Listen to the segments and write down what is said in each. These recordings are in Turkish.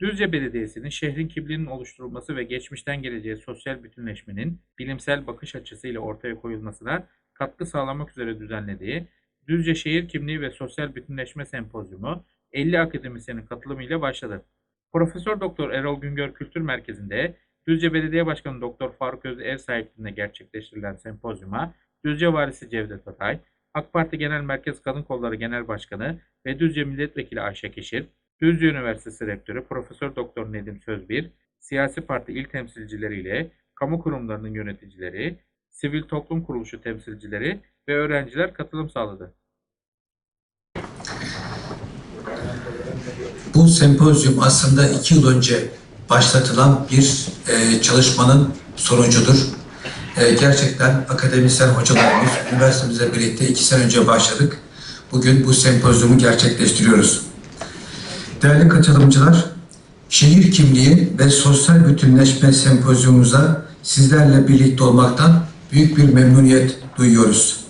Düzce Belediyesi'nin şehrin kimliğinin oluşturulması ve geçmişten geleceğe sosyal bütünleşmenin bilimsel bakış açısıyla ortaya koyulmasına katkı sağlamak üzere düzenlediği Düzce Şehir Kimliği ve Sosyal Bütünleşme Sempozyumu 50 akademisyenin katılımıyla başladı. Profesör Doktor Erol Güngör Kültür Merkezi'nde Düzce Belediye Başkanı Doktor Faruk Öz ev sahipliğinde gerçekleştirilen sempozyuma Düzce Valisi Cevdet Atay, AK Parti Genel Merkez Kadın Kolları Genel Başkanı ve Düzce Milletvekili Ayşe Keşir, Düzce Üniversitesi Rektörü Profesör Doktor Nedim Sözbir, siyasi parti il temsilcileriyle kamu kurumlarının yöneticileri, sivil toplum kuruluşu temsilcileri ve öğrenciler katılım sağladı. Bu sempozyum aslında iki yıl önce başlatılan bir e, çalışmanın sonucudur. E, gerçekten akademisyen hocalarımız üniversitemizle birlikte iki sene önce başladık. Bugün bu sempozyumu gerçekleştiriyoruz. Değerli katılımcılar, şehir kimliği ve sosyal bütünleşme sempozyumumuza sizlerle birlikte olmaktan büyük bir memnuniyet duyuyoruz.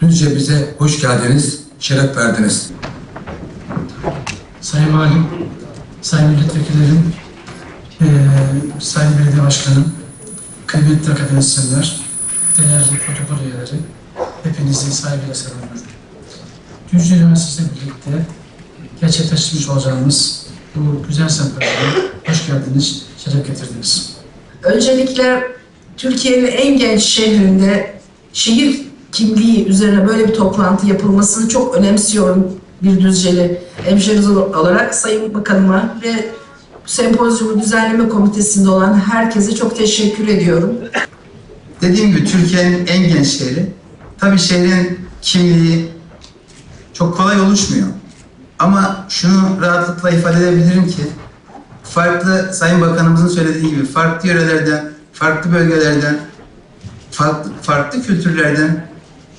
Düzce bize hoş geldiniz, şeref verdiniz. Sayın Valim, Sayın Milletvekillerim, eee Sayın Belediye Başkanım, kıymetli akademisyenler, değerli protokol üyeleri, hepinizi saygıyla selamlıyorum. Düzce Üniversitesi ile birlikte gerçekleştirmiş olacağımız bu güzel sempozyuma hoş geldiniz, şeref getirdiniz. Öncelikle Türkiye'nin en genç şehrinde şehir kimliği üzerine böyle bir toplantı yapılmasını çok önemsiyorum bir Düzceli hemşerimiz olarak Sayın Bakanıma ve sempozyumu düzenleme komitesinde olan herkese çok teşekkür ediyorum. Dediğim gibi Türkiye'nin en genç şehri. Tabii şehrin kimliği çok kolay oluşmuyor. Ama şunu rahatlıkla ifade edebilirim ki farklı Sayın Bakanımızın söylediği gibi farklı yörelerden, farklı bölgelerden, farklı, farklı kültürlerden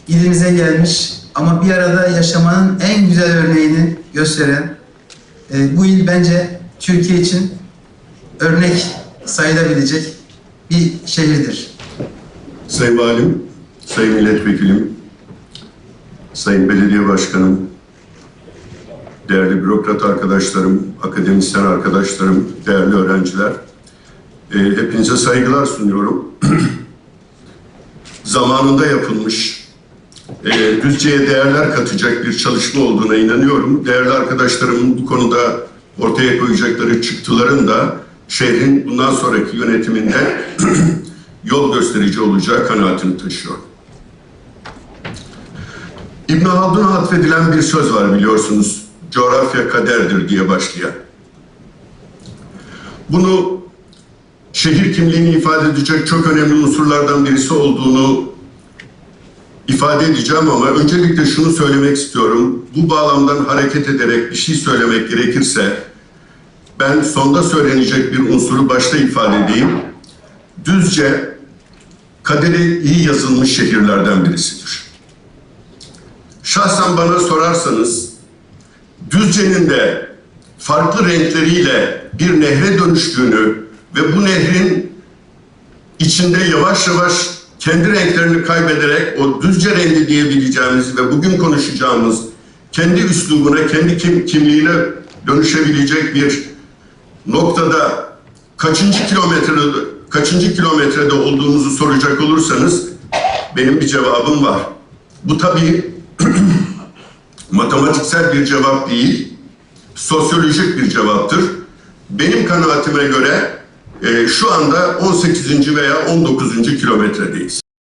ilimize gelmiş ama bir arada yaşamanın en güzel örneğini gösteren e, bu il bence Türkiye için örnek sayılabilecek bir şehirdir. Sayın Valim, Sayın Milletvekilim, Sayın Belediye Başkanım, değerli bürokrat arkadaşlarım, akademisyen arkadaşlarım, değerli öğrenciler, e, hepinize saygılar sunuyorum. Zamanında yapılmış, e, Düzce'ye değerler katacak bir çalışma olduğuna inanıyorum. Değerli arkadaşlarımın bu konuda ortaya koyacakları çıktıların da şehrin bundan sonraki yönetiminde yol gösterici olacağı kanaatini taşıyorum. İbn Haldun'a atfedilen bir söz var biliyorsunuz. Coğrafya kaderdir diye başlayan. Bunu şehir kimliğini ifade edecek çok önemli unsurlardan birisi olduğunu ifade edeceğim ama öncelikle şunu söylemek istiyorum. Bu bağlamdan hareket ederek bir şey söylemek gerekirse ben sonda söylenecek bir unsuru başta ifade edeyim. Düzce kaderi iyi yazılmış şehirlerden birisidir. Şahsen bana sorarsanız Düzce'nin de farklı renkleriyle bir nehre dönüştüğünü ve bu nehrin içinde yavaş yavaş kendi renklerini kaybederek o düzce rengi diyebileceğimiz ve bugün konuşacağımız kendi üslubuna, kendi kim, kimliğine dönüşebilecek bir noktada kaçıncı kilometrede kaçıncı kilometrede olduğumuzu soracak olursanız benim bir cevabım var. Bu tabii matematiksel bir cevap değil, sosyolojik bir cevaptır. Benim kanaatime göre e, şu anda 18. veya 19. kilometredeyiz.